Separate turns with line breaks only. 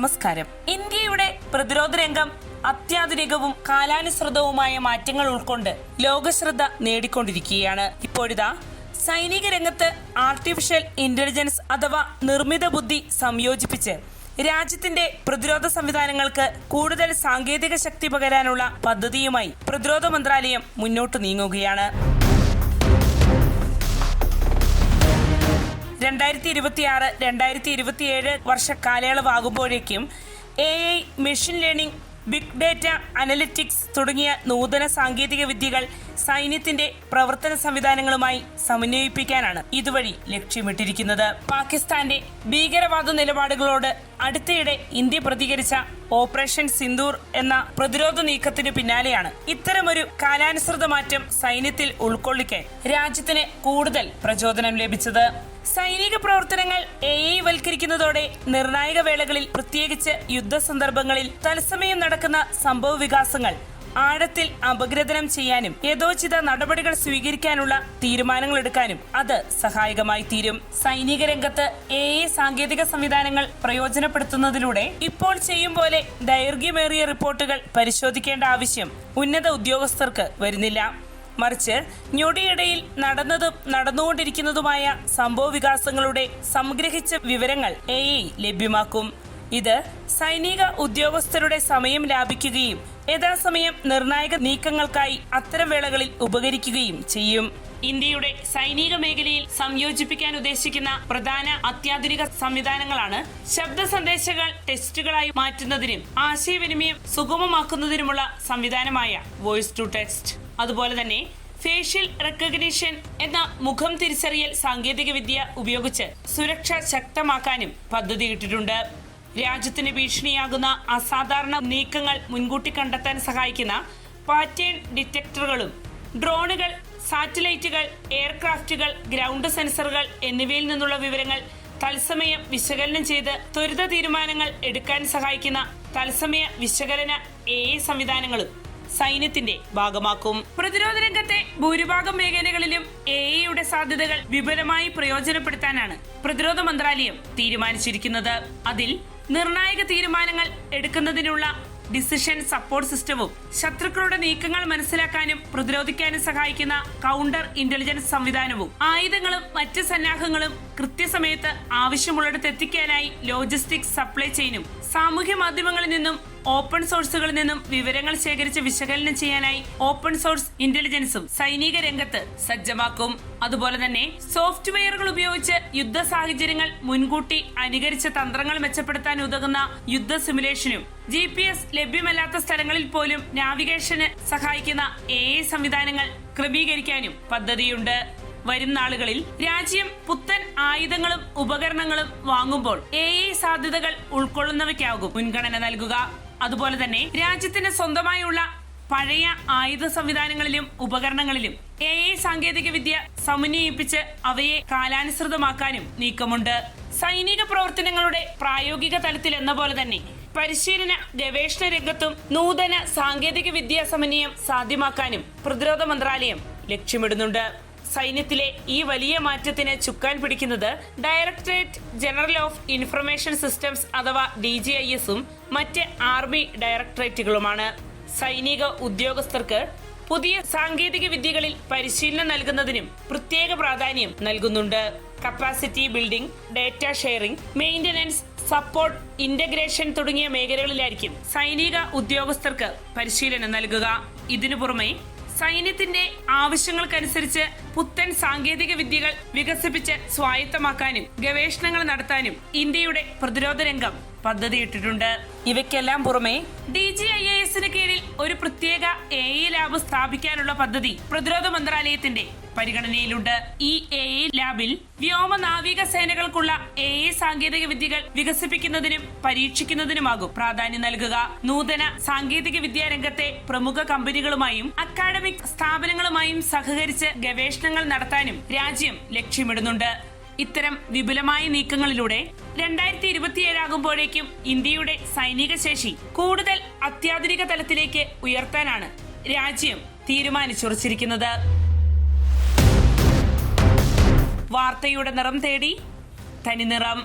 നമസ്കാരം. ഇന്ത്യയുടെ പ്രതിരോധ രംഗം അത്യാധുനികവും കാലാനുസൃതവുമായ മാറ്റങ്ങൾ ഉൾക്കൊണ്ട് ലോകശ്രദ്ധ നേടിക്കൊണ്ടിരിക്കുകയാണ്. ഇപ്പോഴിതാ സൈനിക രംഗത്ത് ആർട്ടിഫിഷ്യൽ ഇന്റലിജൻസ് അഥവാ നിർമ്മിത ബുദ്ധി സംയോജിപ്പിച്ച് രാജ്യത്തിന്റെ പ്രതിരോധ സംവിധാനങ്ങൾക്ക് കൂടുതൽ സാങ്കേതിക ശക്തി പകരാനുള്ള പദ്ധതിയുമായി പ്രതിരോധ മന്ത്രാലയം മുന്നോട്ട് നീങ്ങുകയാണ്. രണ്ടായിരത്തി ഇരുപത്തിയാറ് രണ്ടായിരത്തി ഇരുപത്തിയേഴ് വർഷ കാലയളവാകുമ്പോഴേക്കും A I machine learning big data analytics തുടങ്ങിയ നൂതന സാങ്കേതിക വിദ്യകൾ സൈന്യത്തിന്റെ പ്രവർത്തന സംവിധാനങ്ങളുമായി സമന്വയിപ്പിക്കാനാണ് ഇതുവഴി ലക്ഷ്യമിട്ടിരിക്കുന്നത്. പാകിസ്ഥാന്റെ ഭീകരവാദ നിലപാടുകളോട് അടുത്തിടെ ഇന്ത്യ പ്രതികരിച്ച ഓപ്പറേഷൻ സിന്ദൂർ എന്ന പ്രതിരോധ നീക്കത്തിന് പിന്നാലെയാണ് ഇത്തരമൊരു കാലാനുസൃത മാറ്റം സൈന്യത്തിൽ ഉൾക്കൊള്ളിക്കാൻ രാജ്യത്തിന് കൂടുതൽ പ്രചോദനം ലഭിച്ചത്. സൈനിക പ്രവർത്തനങ്ങൾ എ വൽക്കരിക്കുന്നതോടെ നിർണായക വേളകളിൽ പ്രത്യേകിച്ച് യുദ്ധ സന്ദർഭങ്ങളിൽ തത്സമയം നടക്കുന്ന സംഭവ വികാസങ്ങൾ ആഴത്തിൽ അപഗ്രഥനം ചെയ്യാനും യഥോചിത നടപടികൾ സ്വീകരിക്കാനുള്ള തീരുമാനങ്ങൾ എടുക്കാനും അത് സഹായകമായി തീരും. സൈനിക രംഗത്ത് എ സാങ്കേതിക സംവിധാനങ്ങൾ പ്രയോജനപ്പെടുത്തുന്നതിലൂടെ ഇപ്പോൾ ചെയ്യും പോലെ ദൈർഘ്യമേറിയ റിപ്പോർട്ടുകൾ പരിശോധിക്കേണ്ട ആവശ്യം ഉന്നത ഉദ്യോഗസ്ഥർക്ക് വരുന്നില്ല. മറിച്ച് ഞൊടിയിടയിൽ നടന്നതും നടന്നുകൊണ്ടിരിക്കുന്നതുമായ സംഭവ വികാസങ്ങളുടെ സംഗ്രഹിച്ച വിവരങ്ങൾ എ ലഭ്യമാക്കും. ഇത് സൈനിക ഉദ്യോഗസ്ഥരുടെ സമയം ലാഭിക്കുകയും യഥാസമയം നിർണായക നീക്കങ്ങൾക്കായി അത്തരം വേളകളിൽ ഉപകരിക്കുകയും ചെയ്യും. ഇന്ത്യയുടെ സൈനിക മേഖലയിൽ സംയോജിപ്പിക്കാൻ ഉദ്ദേശിക്കുന്ന പ്രധാന അത്യാധുനിക സംവിധാനങ്ങളാണ് ശബ്ദ സന്ദേശങ്ങൾ ടെസ്റ്റുകളായി മാറ്റുന്നതിനും ആശയവിനിമയം സുഗമമാക്കുന്നതിനുമുള്ള സംവിധാനമായ വോയിസ് ടു ടെക്സ്റ്റ്. അതുപോലെ തന്നെ ഫേഷ്യൽ റെക്കഗ്നിഷൻ എന്ന മുഖം തിരിച്ചറിയൽ സാങ്കേതികവിദ്യ ഉപയോഗിച്ച് സുരക്ഷ ശക്തമാക്കാനും പദ്ധതിയിട്ടിട്ടുണ്ട്. രാജ്യത്തിന് ഭീഷണിയാകുന്ന അസാധാരണ നീക്കങ്ങൾ മുൻകൂട്ടി കണ്ടെത്താൻ സഹായിക്കുന്ന പാറ്റേൺ ഡിറ്റക്ടറുകളും ഡ്രോണുകൾ സാറ്റലൈറ്റുകൾ എയർക്രാഫ്റ്റുകൾ ഗ്രൗണ്ട് സെൻസറുകൾ എന്നിവയിൽ നിന്നുള്ള വിവരങ്ങൾ തത്സമയം വിശകലനം ചെയ്ത് ത്വരിത തീരുമാനങ്ങൾ എടുക്കാൻ സഹായിക്കുന്ന തത്സമയ വിശകലന എ സംവിധാനങ്ങളും സൈന്യത്തിന്റെ ഭാഗമാക്കും. പ്രതിരോധ രംഗത്തെ ഭൂരിഭാഗം മേഖലകളിലും എ ഐയുടെ സാധ്യതകൾ വിപുലമായി പ്രയോജനപ്പെടുത്താനാണ് പ്രതിരോധ മന്ത്രാലയം തീരുമാനിച്ചിരിക്കുന്നത്. അതിൽ നിർണായക തീരുമാനങ്ങൾ എടുക്കുന്നതിനുള്ള ഡിസിഷൻ സപ്പോർട്ട് സിസ്റ്റവും ശത്രുക്കളുടെ നീക്കങ്ങൾ മനസ്സിലാക്കാനും പ്രതിരോധിക്കാനും സഹായിക്കുന്ന കൗണ്ടർ ഇന്റലിജൻസ് സംവിധാനവും ആയുധങ്ങളും മറ്റ് സന്നാഹങ്ങളും കൃത്യസമയത്ത് ആവശ്യമുള്ളിടത്ത് എത്തിക്കാനായി ലോജിസ്റ്റിക്സ് സപ്ലൈ ചെയിനും സാമൂഹ്യ മാധ്യമങ്ങളിൽ നിന്നും ഓപ്പൺ സോഴ്സുകളിൽ നിന്നും വിവരങ്ങൾ ശേഖരിച്ച് വിശകലനം ചെയ്യാനായി ഓപ്പൺ സോഴ്സ് ഇന്റലിജൻസും സൈനിക രംഗത്ത് സജ്ജമാക്കും. അതുപോലെ തന്നെ സോഫ്റ്റ്വെയറുകൾ ഉപയോഗിച്ച് യുദ്ധ സാഹചര്യങ്ങൾ മുൻകൂട്ടി അനുകരിച്ച തന്ത്രങ്ങൾ മെച്ചപ്പെടുത്താൻ ഉതകുന്ന യുദ്ധ സിമുലേഷനും ജി പി എസ് ലഭ്യമല്ലാത്ത സ്ഥലങ്ങളിൽ പോലും നാവിഗേഷന് സഹായിക്കുന്ന എ സംവിധാനങ്ങൾ ക്രമീകരിക്കാനും പദ്ധതിയുണ്ട്. വരും നാളുകളിൽ രാജ്യം പുത്തൻ ആയുധങ്ങളും ഉപകരണങ്ങളും വാങ്ങുമ്പോൾ എ സാധ്യതകൾ ഉൾക്കൊള്ളുന്നവയ്ക്കാകും മുൻഗണന നൽകുക. അതുപോലെ തന്നെ രാജ്യത്തിന് സ്വന്തമായുള്ള പഴയ ആയുധ സംവിധാനങ്ങളിലും ഉപകരണങ്ങളിലും എ ഐ സാങ്കേതിക വിദ്യ സമന്വയിപ്പിച്ച് അവയെ കാലാനുസൃതമാക്കാനും നീക്കമുണ്ട്. സൈനിക പ്രവർത്തനങ്ങളുടെ പ്രായോഗിക തലത്തിൽ എന്ന പോലെ തന്നെ പരിശീലന ഗവേഷണ രംഗത്തും നൂതന സാങ്കേതിക വിദ്യാ സമന്വയം സാധ്യമാക്കാനും പ്രതിരോധ മന്ത്രാലയം ലക്ഷ്യമിടുന്നുണ്ട്. സൈന്യത്തിലെ ഈ വലിയ മാറ്റത്തിന് ചുക്കാൻ പിടിക്കുന്നത് directorate general of information systems അഥവാ ഡി ജി ഐ എസും മറ്റ് ആർമി ഡയറക്ടറേറ്റുകളുമാണ്. സൈനിക ഉദ്യോഗസ്ഥർക്ക് പുതിയ സാങ്കേതിക വിദ്യകളിൽ പരിശീലനം നൽകുന്നതിനും പ്രത്യേക പ്രാധാന്യം നൽകുന്നുണ്ട്. Capacity building data sharing maintenance support integration തുടങ്ങിയ മേഖലകളിലായിരിക്കും സൈനിക ഉദ്യോഗസ്ഥർക്ക് പരിശീലനം നൽകുക. ഇതിനു പുറമെ സൈന്യത്തിന്റെ ആവശ്യങ്ങൾക്കനുസരിച്ച് പുത്തൻ സാങ്കേതിക വിദ്യകൾ വികസിപ്പിച്ച് സ്വായത്തമാക്കാനും ഗവേഷണങ്ങൾ നടത്താനും ഇന്ത്യയുടെ പ്രതിരോധ രംഗം പദ്ധതിയിട്ടിട്ടുണ്ട് ഇവയ്ക്കെല്ലാം പുറമെ ഡി ജി ഐ എസിന് കീഴിൽ ഒരു പ്രത്യേക എ ഇ ലാബ് സ്ഥാപിക്കാനുള്ള പദ്ധതി പ്രതിരോധ മന്ത്രാലയത്തിന്റെ പരിഗണനയിലുണ്ട്. ഈ എ ഇ ലാബിൽ വ്യോമ നാവിക സേനകൾക്കുള്ള എ ഇ സാങ്കേതിക വിദ്യകൾ വികസിപ്പിക്കുന്നതിനും പരീക്ഷിക്കുന്നതിനുമാകും പ്രാധാന്യം നൽകുക. നൂതന സാങ്കേതിക വിദ്യാ രംഗത്തെ പ്രമുഖ കമ്പനികളുമായും അക്കാഡമിക് സ്ഥാപനങ്ങളുമായും സഹകരിച്ച് ഗവേഷണങ്ങൾ നടത്താനും രാജ്യം ലക്ഷ്യമിടുന്നുണ്ട്. ഇത്തരം വിപുലമായ നീക്കങ്ങളിലൂടെ രണ്ടായിരത്തി ഇരുപത്തിയേഴാകുമ്പോഴേക്കും ഇന്ത്യയുടെ സൈനിക ശേഷി കൂടുതൽ അത്യാധുനിക തലത്തിലേക്ക് ഉയർത്താനാണ് രാജ്യം തീരുമാനിച്ചുറച്ചിരിക്കുന്നത്. വാർത്തയുടെ നിറം തേടി തനിനിറം.